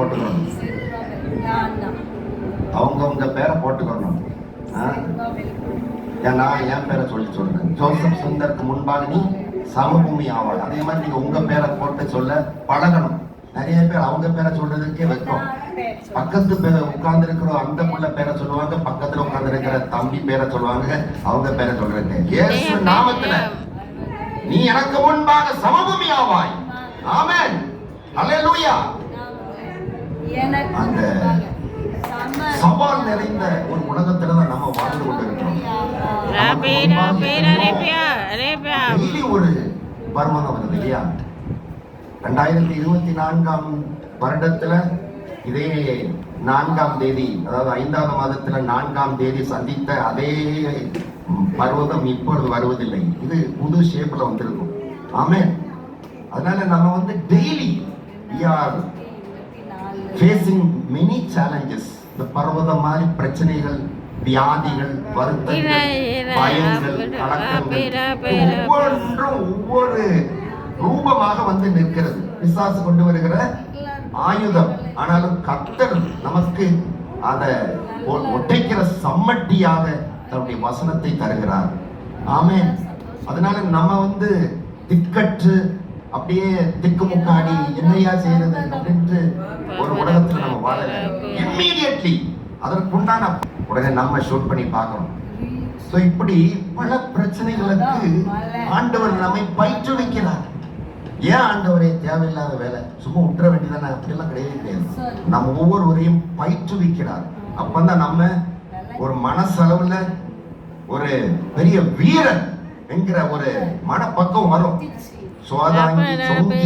போட்டுக்கணும். அவங்கவுங்க பேரை போட்டுக்கணும். ஆ? ஏன் நான் என் பேரை சொல்லி சொல்றேன். ஜோசப் சுந்தருக்கு முன்பாக நீ சமபூமி ஆவாள். அதே மாதிரி நீங்க உங்க பேரை போட்டு சொல்ல பழகணும். நிறைய பேர் அவங்க பேரை சொல்றதுக்கே வைக்கும் பக்கத்து பேரை உட்கார்ந்து இருக்கிற அந்த புள்ள பேரை சொல்லுவாங்க பக்கத்துல உட்கார்ந்து இருக்கிற தம்பி பேரை சொல்லுவாங்க அவங்க பேரை சொல்றேன் இயேசு நாமத்துல நீ எனக்கு முன்பாக சமபூமி ஆவாய். ஆமென். அல்லேலூயா அந்த சவால் நிறைந்த ஒரு உலகத்துல தான் நம்ம வாழ்ந்து கொண்டிருக்கிறோம். ஒரு பருவம் வருது இல்லையா ரெண்டாயிரத்தி இருபத்தி நான்காம் வருடத்துல இதே நான்காம் தேதி அதாவது ஐந்தாவது மாதத்துல நான்காம் தேதி சந்தித்த அதே பர்வதம் இப்பொழுது வருவதில்லை. இது புது ஷேப்ல வந்திருக்கும். ஆமே அதனால நம்ம வந்து daily are facing many challenges இந்த பர்வதம் மாதிரி பிரச்சனைகள் வியாதிகள் வருத்தங்கள் பயங்கள் கலக்கங்கள் ஒவ்வொன்றும் ஒவ்வொரு ரூபமாக வந்து நிற்கிறது. பிசாசு கொண்டு வருகிற ஆயுதம். ஆனாலும் கர்த்தர் நமக்கு அதை ஒட்டைக்கிற சம்மட்டியாக தன்னுடைய வசனத்தை தருகிறார். ஆமென். அதனால நம்ம வந்து திக்கற்று அப்படியே திக்குமுக்காடி என்னையா செய்யறது அப்படின்ட்டு ஒரு உலகத்துல நம்ம வாழல. இம்மீடியட்லி அதற்குண்டான உடனே நம்ம ஷூட் பண்ணி பார்க்கணும். ஸோ இப்படி பல பிரச்சனைகளுக்கு ஆண்டவர் நம்மை பயிற்றுவிக்கிறார். ஏன் ஆண்டவரே தேவையில்லாத வேலை? சும்மா விட்டுற வேண்டியதானே? அப்படிலாம் கிடையவே கிடையாது. நம்ம ஒவ்வொருவரையும் பயிற்றுவிக்கிறார். அப்பந்தான் நம்ம ஒரு மனசளவுல ஒரு பெரிய வீரன் என்கிற ஒரு மனப்பக்கம் வரும். சோதாங்கி சொங்கி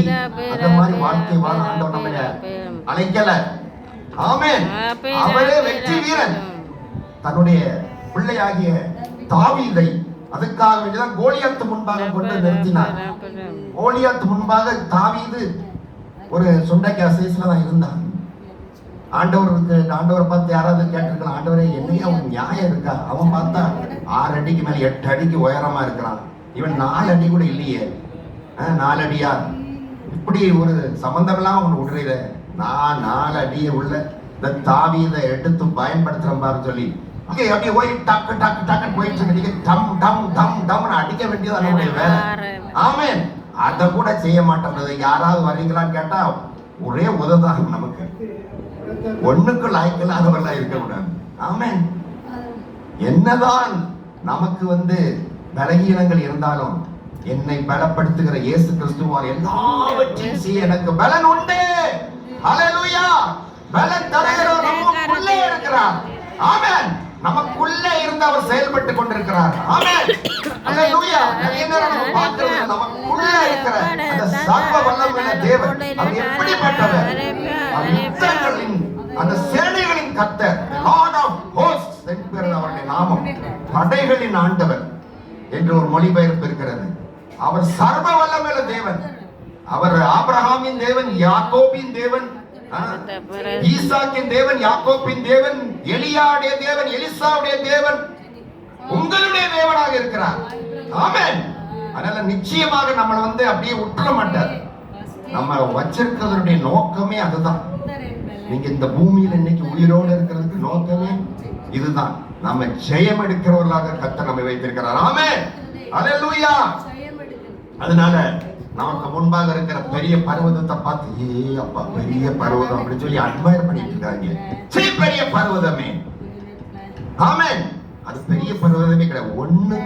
அந்த மாதிரி வாழ்க்கை வாழ ஆண்டவர் நம்மள அழைக்கல. ஆமென். அவரே வெற்றி வீரன். தன்னுடைய பிள்ளையாகிய தாவீதை அதுக்காக வேண்டிதான் கோலியாத்து முன்பாக கொண்டு நிறுத்தினார். கோலியாத்து முன்பாக தாவீது ஒரு சுண்டைக்காய் சைஸ்ல தான் இருந்தான். ஆண்டவருக்கு ஆண்டவரை பார்த்து யாராவது கேட்டிருக்கலாம் ஆண்டவரே என்னையா அவன் நியாயம் இருக்கா? அவன் பார்த்தா ஆறு அடிக்கு மேல எட்டு அடிக்கு உயரமா இருக்கிறான். இவன் நாலு அடி கூட இல்லையே. ஆஹ், நாலு அடியா இப்படி ஒரு சம்பந்தமெல்லாம் ஒன்று விடுறீல நான் நாலு அடியை உள்ள இந்த தாவீதை எடுத்து பயன்படுத்துறேன் பாரு சொல்லி. அங்கே அப்படியே போய் டக்கு டக்கு டக்குன்னு போயிட்டு இருக்கு. டம் டம் டம் டம்னு அடிக்க வேண்டியது நம்முடைய வேலை ஆமென். அதை கூட செய்ய மாட்டேன்றது. யாராவது வர்றீங்களான்னு கேட்டா ஒரே உததான் நமக்கு. ஒண்ணுக்கு லாய்க்கலாதவர்களா இருக்கக்கூடாது ஆமென். என்னதான் நமக்கு வந்து பலகீனங்கள் இருந்தாலும் என்னை பலப்படுத்துகிற இயேசு கிறிஸ்துவார் எல்லாவற்றையும் செய்ய எனக்கு பலன் உண்டு. ஹalleluya. பலன் தருகிறவர் நமக்குள்ளே இருக்கிறார். ஆமென். நமக்குள்ளே இருந்து அவர் செயல்பட்டு கொண்டிருக்கிறார். ஆமென். ஹalleluya. நிறைய நேரம் நம்ம பார்க்கிறது. நமக்குள்ளே இருக்கிற அந்த சர்வ வல்லமையுள்ள தேவன். அவர் எப்படிப்பட்டவர்? அவர் யுத்தங்களின் அந்த சேனைகளின் கர்த்தர் லார்ட் ஆஃப் ஹோஸ்ட் என்கிறது அவருடைய நாமம் படைகளின் ஆண்டவர் என்று ஒரு மொழிபெயர்ப்பு இருக்கிறது. அவர் சர்வ வல்லமையுள்ள தேவன். அவர் ஆபிரஹாமின் தேவன் யாக்கோபின் தேவன் ஈசாக்கின் தேவன் யாக்கோப்பின் தேவன் எலியாவுடைய தேவன் எலிசாவுடைய தேவன் உங்களுடைய தேவனாக இருக்கிறார். ஆமென். அதனால நிச்சயமாக நம்மளை வந்து அப்படியே உற்ற மாட்டார். நம்ம வச்சிருக்கிறதுடைய நோக்கமே அதுதான். நீங்க இந்த பூமியில இன்னைக்கு உயிரோடு இருக்கிறதுக்கு நோக்கமே இதுதான். நம்ம ஜெயம் எடுக்கிறவர்களாக கத்த நம்ம வைத்திருக்கிறார். ஆமே அல்லேலூயா அதனால நமக்கு முன்பாக இருக்கிற பெரிய பர்வதத்தை பார்த்து ஏ அப்பா பெரிய பர்வதம் அப்படின்னு சொல்லி அட்வைர் பண்ணிட்டு இருக்காங்க. சரி பெரிய பர்வதமே. ஆமென். அது பெரிய பர்வதமே கிடையாது. ஒண்ணு